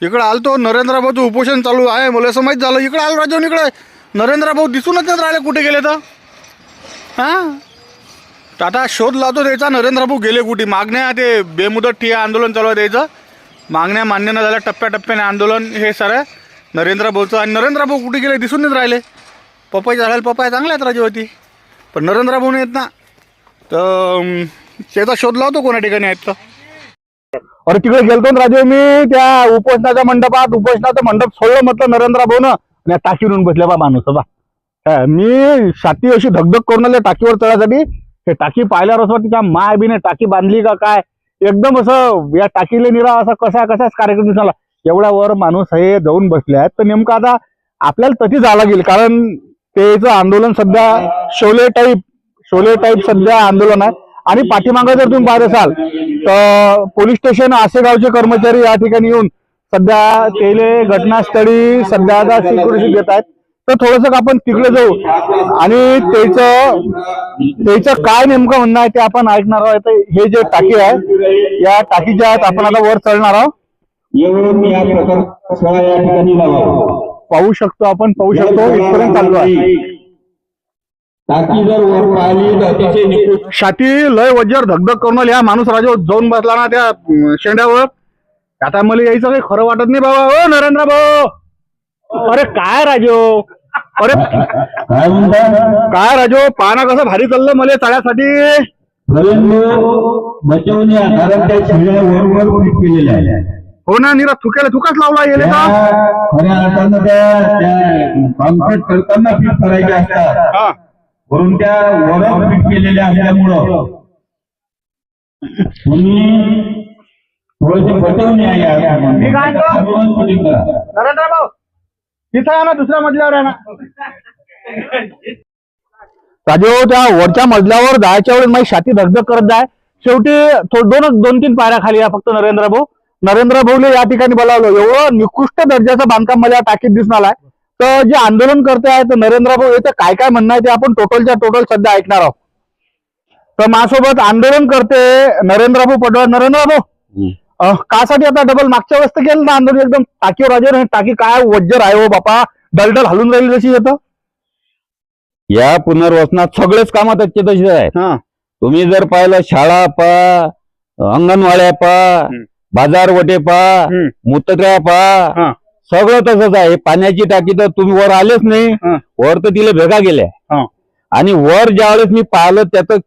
इकडं आलतो तो भाऊचं उपोषण चालू आहे मला असं माहीत झालं. इकडं आलो राजून इकडे. नरेंद्रभाऊ दिसूनच नाही राहिले कुठे गेले तर. हां? तर आता शोध लावतो द्यायचा नरेंद्रभाऊ गेले कुठे? मागण्या ते बेमुदत ठिया आंदोलन चालू आहे द्यायचं मागण्या मान्य न झाल्या टप्प्याटप्प्याने आंदोलन हे सारं नरेंद्रभाऊचं आणि नरेंद्र भाऊ कुठे गेले दिसून नाही राहिले. पपई झाडाला पप्पा चांगल्या आहेत राजेवरती पण नरेंद्रभाऊ नाही येत ना. तर त्याचा शोध लावतो कोणा ठिकाणी आहेत तर. अरे तिकडे गेलतो ना राजे मी त्या उपोषणाच्या मंडपात उपोषणाचं मंडप सोडलं म्हटलं नरेंद्र भाऊनं आणि या टाकीवरून बसल्या बा माणूस हो बा. मी छाती अशी धगधग करून आले टाकीवर चढायसाठी हे टाकी पाहिल्यावर असं वाटतं माय बीने टाकी बांधली का काय? एकदम असं या टाकीले निरा असा कसा कसाच कार्यक्रम दिसला. एवढ्या वर माणूस हे जाऊन बसले आहेत. तर नेमकं आता आपल्याला तशी जावं लागेल कारण तेच आंदोलन सध्या शोले टाईप शोले टाईप सध्या आंदोलन आहे. आणि पाठीमागं जर तुम्ही पाहत असाल तर पोलीस स्टेशन आसेगावचे कर्मचारी या ठिकाणी येऊन सध्या तेले घटनास्थळी सध्या आता सिक्युरिटी देत आहेत. तर थोडस आपण तिकडे जाऊ. आणि त्याचं त्याचं काय नेमकं म्हणणं आहे ते आपण ऐकणार आहोत. हे जे टाकी आहे या टाकीच्या आहेत आपण आता वर चढणार आहोत. पाहू शकतो आपण पाहू शकतो इथपर्यंत चालू आहे. टाकी जर वर पाहिली तर अतिशय निकृष्ट छाती लय वज्जर धगधग करून. हा माणूस राजा जाऊन बसला ना त्या अं, शेंड्यावर. आता मला यायचं काही खरं वाटत नाही बाबा. ओ नरेंद्र भाऊ. अरे काय राजो? अरे काय म्हणता? काय राजो? पाना कसं भारी चाललं मला बचवून या कारण त्या शिळ्या केलेल्या आहेत हो ना निरा थुक्याला थुकाच लावला येले त्या का? खऱ्या अर्थानं त्या त्या कॉन्क्रीट करताना फिट करायच्या असतात. हा. म्हणून त्या वर फिट केलेल्या असल्यामुळं तुम्ही थोडेसे या या. नरेंद्र भाऊ तिथं आहे ना दुसऱ्या मजल्यावर आहे ना. राजू त्या वरच्या मजल्यावर जायच्या वेळेस माझी छाती धगधग करत जाय. शेवटी थो- दोन दोन तीन पायऱ्या खाली आहे फक्त नरेंद्र भाऊ नरेंद्र भाऊले या ठिकाणी बोलावलं. एवढं निकृष्ट दर्जाचं बांधकाम मला या टाकीत दिसून आलाय. तर जे आंदोलन करते आहे तर नरेंद्र भाऊ याचं काय काय म्हणणं आहे ते आपण टोटलच्या टोटल सध्या ऐकणार आहोत. तर माझ्यासोबत आंदोलन करते नरेंद्र भाऊ पटवार नरेंद्र भाऊ कासाठी आता डबल मागच्या वेळेस केलं ना आंदोलन एकदम. टाकीवर राजे टाकी काय वज्जर आहे हो बापा. डलडल हलून राहिली जशी येतं या पुनर्वसनात सगळेच कामं त्याचे तसेच आहेत. हा. तुम्ही जर पाहिलं शाळा पा अंगणवाड्या पा. बाजारवटे पा. मुतत्र्या पा. सगळं तसंच आहे पाण्याची टाकी तर तुम्ही वर आलेच नाही. वर तर तिला भेगा गेल्या. आणि वर ज्यावेळेस मी पाहिलं त्याचं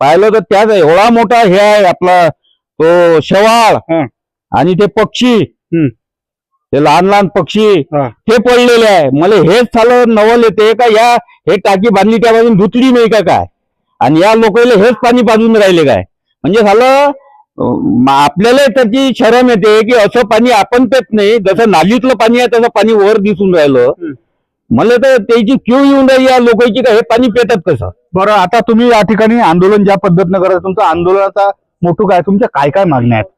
पाहिलं तर त्याच एवढा मोठा हे आहे आपला तो शेवाळ. आणि ते पक्षी. ते लहान लहान पक्षी. ते पडलेले आहे मला हेच झालं नवल येते का या हे टाकी बांधली त्यापासून धुतली नाही का काय आणि या लोकांना हेच पाणी पाजून राहिले काय म्हणजे झालं आपल्याला त्याची शरम येते की असं पाणी आपण पेत नाही जसं नालीतलं पाणी आहे तसं पाणी वर दिसून राहिलं. मला तर त्याची क्यू येऊन राहिली या लोकांची का हे पाणी पेतात कसं बरं आता तुम्ही या ठिकाणी आंदोलन ज्या पद्धतीनं करत तुमचं आंदोलनाचा मोठं काय तुमच्या काय काय मागण्या आहेत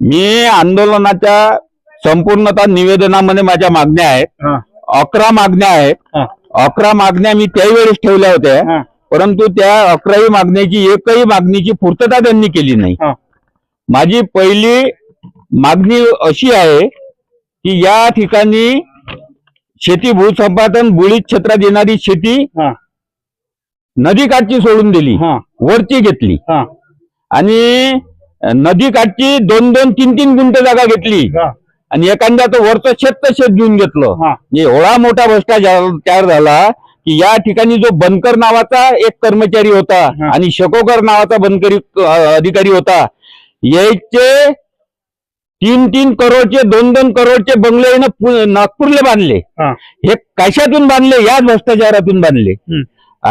मी आंदोलनाच्या संपूर्णतः निवेदनामध्ये माझ्या मागण्या आहेत. अकरा मागण्या आहेत. अकरा मागण्या मी त्यावेळेस ठेवल्या होत्या. परंतु त्या अकराही मागण्याची एकही मागणीची पूर्तता त्यांनी केली नाही. माझी पहिली मागणी अशी आहे की या ठिकाणी शेती भूसंपादन बुळीत क्षेत्रात येणारी शेती. नदीकाठची सोडून दिली वरची घेतली आणि नदीकाठची दोन दोन तीन तीन गुंठ जागा घेतली. आणि एखाद्या तर वरचं शेत तर शेत घेऊन घेतलं हा. म्हणजे एवढा मोठा भ्रष्टाचार झाला की या ठिकाणी जो बनकर नावाचा एक कर्मचारी होता. आणि शकोकर नावाचा बनकरी अधिकारी होता याचे तीन तीन करोडचे दोन दोन करोडचे बंगले यानं नागपूरला बांधले. हा. कशातून बांधले? याच भ्रष्टाचारातून बांधले.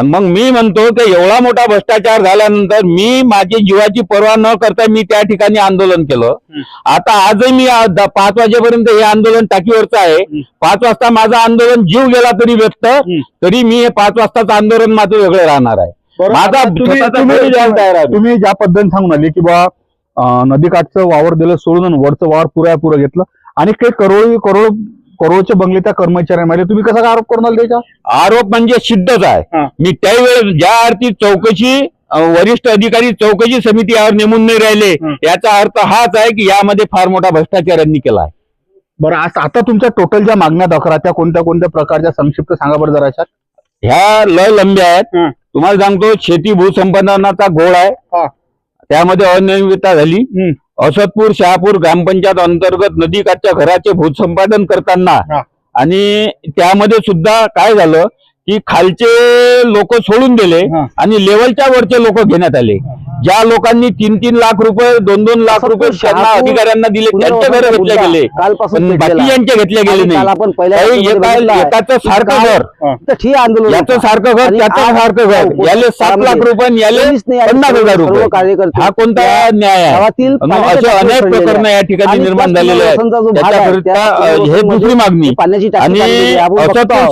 मग मी म्हणतो की एवढा मोठा भ्रष्टाचार झाल्यानंतर मी माझी जीवाची पर्वा न करता मी त्या ठिकाणी आंदोलन केलं. आता आजही मी पाच वाजेपर्यंत हे आंदोलन टाकीवरचं आहे. पाच वाजता माझं आंदोलन जीव गेला तरी व्यक्त. तरी मी हे पाच वाजताचं आंदोलन माझं वेगळं राहणार आहे. माझा तुम्ही ज्या पद्धतीने सांगून आले की बा अं, नदीकाठचं वावर दिलं सोडून वरचं वावर पुऱ्या पुरं घेतलं आणि काही करोड करोड करोडचे बंगले त्या कर्मचाऱ्यांमध्ये तुम्ही कसा काय आरोप करून आले त्याच्या आरोप म्हणजे सिद्धच. आहे मी त्यावेळेस ज्या अर्थी चौकशी वरिष्ठ अधिकारी चौकशी समिती यावर नेमून नाही राहिले. याचा अर्थ हाच आहे की यामध्ये फार मोठा भ्रष्टाचार यांनी केला आहे बरं आज आता तुमच्या टोटल ज्या मागण्या दखरा त्या कोणत्या कोणत्या प्रकारच्या संक्षिप्त सांगा बरं जरा. ह्या लय लंब्या आहेत. तुम्हाला सांगतो शेती भूसंपादनाचा घोळ हा. आहे त्यामध्ये अनियमितता झाली. असदपूर शहापूर ग्रामपंचायत अंतर्गत नदीकाठच्या घराचे भूसंपादन करताना. आणि त्यामध्ये सुद्धा काय झालं की खालचे लोक सोडून दिले. आणि लेवलच्या वरचे लोक घेण्यात आले ज्या लोकांनी तीन तीन लाख रुपये दोन दोन लाख रुपये त्यांना अधिकाऱ्यांना दिले त्यांचे घर घेतले गेले. कालपासून पण पेटलेला आहे. बाकीच्यांचे घेतले गेले नाही. आपण. एकाचं सारखं घर. तर ठीक आंदोलन याचं होतं. सारखं घर आणि त्याचं सारखं घर. याले सात लाख रुपये याले पन्नास हजार रुपये. हा कोणता न्याय आहे? असे अनेक प्रकरण. या ठिकाणी निर्माण झालेले आहेत. हे दुसरी मागणी. आणि.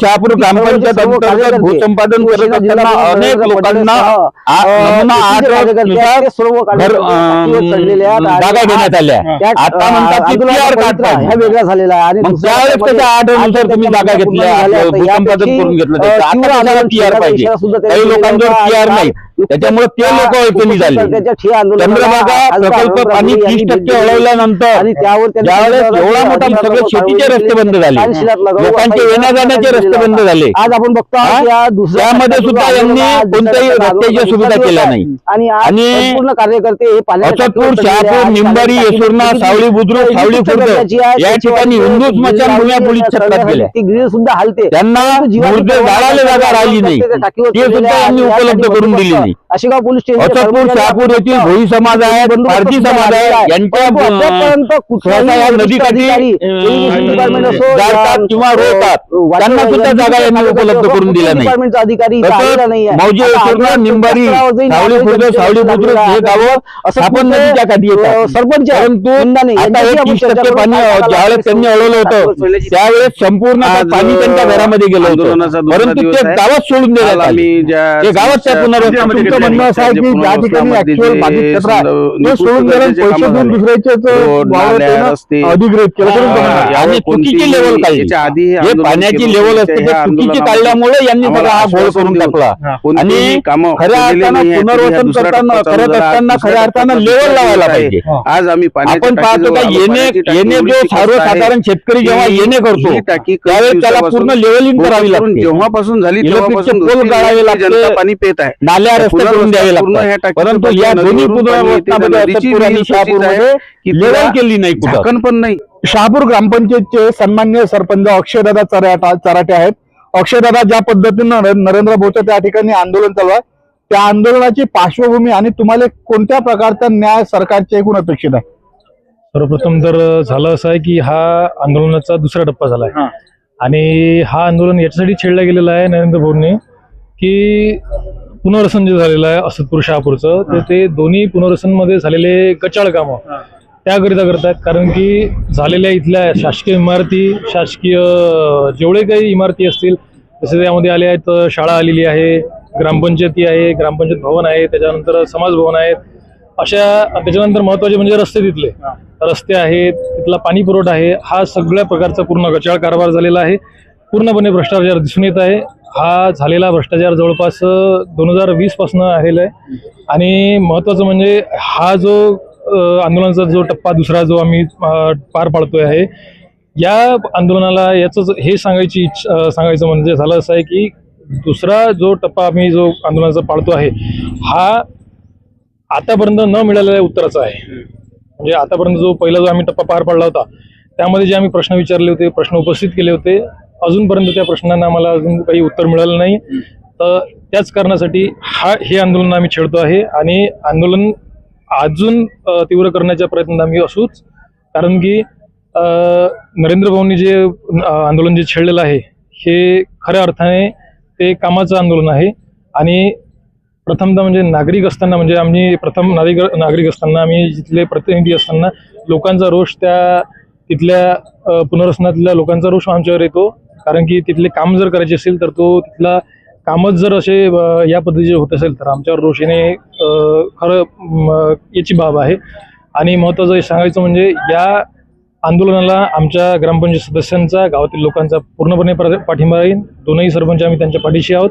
शहापूर ग्रामपंचायत अंतर्गत भूसंपादन करत असताना अनेक लोकांना सह, आ- अ, नमुना किती आठ कार्यकर्ते नुसार आहेत, ते सर्व घर अं, जागा आल्या आता म्हणतात की PR झालेला आहे आणि मग दुसऱ्या त्यावेळेस त्यामध्ये त्याच्या तुम्ही जागा घेतल्या. आपलं करून घेतलं अ. आता पाहिजे इशारा सुद्धा त्यांनी काही दिलेला लोकांजवळ होता. PR आज नाही त्याच्यामुळे ते लोक ऐकणी झाले चंद्रभागा प्रकल्प पाणी तीस टक्के त्यांनी ज्यावेळेस एवढा मोठा सगळे शेतीचे रस्ते बंद झाले लोकांचे येण्या जाण्याचे रस्ते बंद. झाले आज आपण बघतो त्यामध्ये सुद्धा यांनी कोणत्याही दुसऱ्या रस्त्याची टप्प्यात सुविधा केल्या. नाही. आणि कार्यकर्ते हे चढलेले शहापूर. निंबारी येसुर्णा सावळी बुद्रुक सावळी खुर्द या ठिकाणी हिंदू ती स्मशानभूम्या ग्रिल पोलीस छतात गेल्या सुद्धा हलते त्यांना न जागा राहिली नाही ते सुद्धा. यांनी उपलब्ध करून दिली नाही अशिगाव पोलीस स्टेशनच्या असदपूर कर्मचाऱ्यांना शहापूर येथील भोई समाज आहे सुद्धा समाज आहे. यांच्या कुठलाही या नदीकाठी किंवा रोवतात. त्यांना सुद्धा जागा यांनी उपलब्ध करून दिल्या नाही. अधिकारी. मौजे निंबारी सावळी खुर्द सावळी बुद्रुक आहे. हे गावं असं आपण कुठे, नदीच्या काठी येतात सरपंच परंतु आता हे तीस टक्के. पाणी ज्यावेळेस? त्यांनी अडवलं होतं त्यावेळेस संपूर्ण पाणी त्यांच्या घरामध्ये गेलं होतं परंतु ते. गावात सोडून आम्ही ज्या गावात त्या घेतल्या म्हणणं. असं आहे की ज्या ठिकाणी ऍक्च्युअल जे बाधित क्षेत्र आहे ते सोडून गेलं निकृष्ट पैसे देऊन. दुसऱ्याचे. अधिग्रहित केलं हा, आणि चुकीची लेवल काढली याच्या आधी हे पाण्याची लेवल. असते ते चुकीची काढल्यामुळे यांनी सगळा हा घोळ करून टाकला आणि कामं खऱ्या अर्थानं. पुनर्वसन करताना करत असताना खऱ्या अर्थानं लेवल लावायला पाहिजे. आज आम्ही आपण पाहतो का. येणे येणे जो सर्वसाधारण शेतकरी जेव्हा येणे करतो त्यावेळेस त्याला पूर्ण लेवलिंग करावी लागते जेव्हापासून झाली तेव्हापासून. जनता पाणी पेत आहे नाल्या रस्ते करून द्यावे लागतात. परंतु या दोन्ही की लेवल केली नाही कुठं. झाकण पण नाही. शहापूर ग्रामपंचायतचे सन्मान्य सरपंच अक्षयदादा चराटा चराटे आहेत. अक्षयदादा ज्या पद्धतीनं नरे- नरेंद्र भाऊचं त्या ठिकाणी आंदोलन चालू आहे. त्या आंदोलनाची पार्श्वभूमी आणि तुम्हाला कोणत्या प्रकारचा न्याय सरकारच्या एकूण अपेक्षित आहे? सर्वप्रथम तर झालं असं आहे की हा आंदोलनाचा दुसरा टप्पा झाला आहे. आणि हा आंदोलन याच्यासाठी छेडला गेलेला आहे नरेंद्र भाऊंनी की पुनर्वसन जे झालेलं आहे असदपूर शहापूरचं तर ते दोन्ही पुनर्वसनमध्ये झालेले गचाळ कामं त्याकरिता करतात. कारण की झालेल्या इथल्या शासकीय इमारती शासकीय जेवढे काही इमारती असतील जसे त्यामध्ये आले आहेत शाळा आलेली आहे ग्रामपंचायती आहे ग्रामपंचायत भवन आहे त्याच्यानंतर समाज भवन आहेत. अशा त्याच्यानंतर महत्त्वाचे म्हणजे रस्ते तिथले. रस्ते आहेत तिथला पाणी पुरवठा आहे. हा सगळ्या प्रकारचा पूर्ण गचाळ कारभार झालेला आहे. पूर्णपणे भ्रष्टाचार दिसून येत आहे. हा झालेला भ्रष्टाचार जवळपास दोन हजार वीसपासून आलेला आहे. आणि महत्वाचं म्हणजे हा जो आंदोलनाचा जो टप्पा दुसरा जो आम्ही पार पाडतोय आहे या आंदोलनाला याच हे सांगायची इच्छा सांगायचं म्हणजे झालं असं आहे की दुसरा जो टप्पा आम्ही जो आंदोलनाचा पाळतो आहे हा आतापर्यंत न मिळालेल्या उत्तराचा आहे. म्हणजे आतापर्यंत जो पहिला जो आम्ही टप्पा पार पाडला होता त्यामध्ये जे आम्ही प्रश्न विचारले होते प्रश्न उपस्थित केले होते अजूनपर्यंत त्या प्रश्नांना आम्हाला अजून काही उत्तर मिळालं नाही. तर त्याच कारणासाठी हा हे आंदोलन आम्ही छेडतो आहे आणि आंदोलन अजून तीव्र करण्याच्या प्रयत्नात आम्ही असूच कारण की नरेंद्र भाऊंनी जे आंदोलन जे छेडलेलं आहे हे खऱ्या अर्थाने ते कामाचं आंदोलन आहे. आणि प्रथमतः म्हणजे नागरिक असताना म्हणजे आम्ही प्रथम नागरिक नागरिक असताना आम्ही जिथले प्रतिनिधी असताना लोकांचा रोष त्या तिथल्या पुनर्वसनातल्या लोकांचा रोष आमच्यावर येतो. कारण की तिथले काम जर करायचे असेल तर तो तिथला कामच जर असे या पद्धतीचे होत असेल तर आमच्यावर रोष येणे खरं याची बाब आहे. आणि महत्त्वाचं हे सांगायचं म्हणजे या आंदोलनाला आमच्या ग्रामपंचायत सदस्यांचा गावातील लोकांचा पूर्णपणे पाठिंबा राहील. दोनही सरपंच आम्ही त्यांच्या पाठीशी आहोत.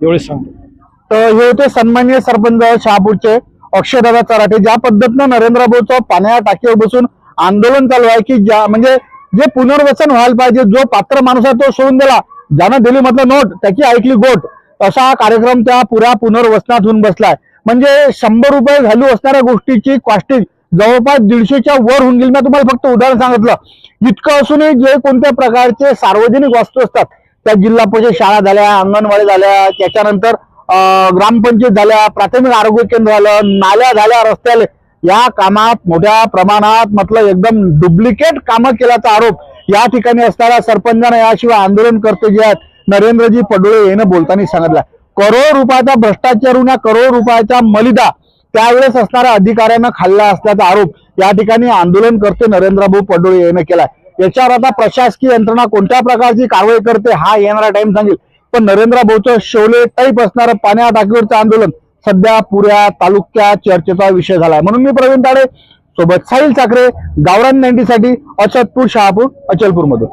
एवढेच सांगतो. तर हे होते सन्मान्य सरपंच शहापूरचे अक्षयदादा चराठे ज्या पद्धतीनं नरेंद्र भाऊचं पाण्या टाकीवर बसून आंदोलन चालू आहे की ज्या म्हणजे जे पुनर्वसन व्हायला पाहिजे जो पात्र माणूस आहे तो सोडून दिला. ज्यानं दिली म्हटलं नोट त्याची ऐकली गोट. असा कार्यक्रम त्या पुऱ्या पुनर्वसनात होऊन बसलाय. म्हणजे शंभर रुपये व्हॅल्यू असणाऱ्या गोष्टीची कॉस्टिंग जवळपास दीडशेच्या वर होऊन गेली. मी तुम्हाला फक्त उदाहरण सांगितलं. इतकं असूनही जे कोणत्या प्रकारचे सार्वजनिक वस्तू असतात त्या जिल्हा परिषद शाळा झाल्या अंगणवाडी झाल्या त्याच्यानंतर ग्रामपंचायत झाल्या प्राथमिक आरोग्य केंद्र झालं नाल्या झाल्या रस्त्याला या कामात मोठ्या प्रमाणात म्हटलं एकदम डुप्लिकेट कामं केल्याचा आरोप या ठिकाणी असणाऱ्या सरपंचांना याशिवाय आंदोलनकर्ते जे आहेत नरेंद्रजी पडोळे यानं बोलताना सांगितलं. करोड रुपयाचा भ्रष्टाचार होऊन या करोड रुपयाचा मलिदा त्यावेळेस असणाऱ्या अधिकाऱ्यांना खाल्ला असल्याचा आरोप या ठिकाणी आंदोलन करते नरेंद्रभाऊ पडोळे यानं केलाय. याच्यावर आता प्रशासकीय यंत्रणा कोणत्या प्रकारची कारवाई करते हा येणारा टाइम सांगेल. पण नरेंद्र भाऊचं शोले टाईप असणारं पाण्या टाकीवरचं आंदोलन सध्या पुऱ्या तालुक्यात चर्चेचा विषय झालाय. म्हणून मी प्रवीण ताडे सोबत साहिल साखरे गावरान नाईन्टी साठी अचतपूर शहापूर अचलपूर मधून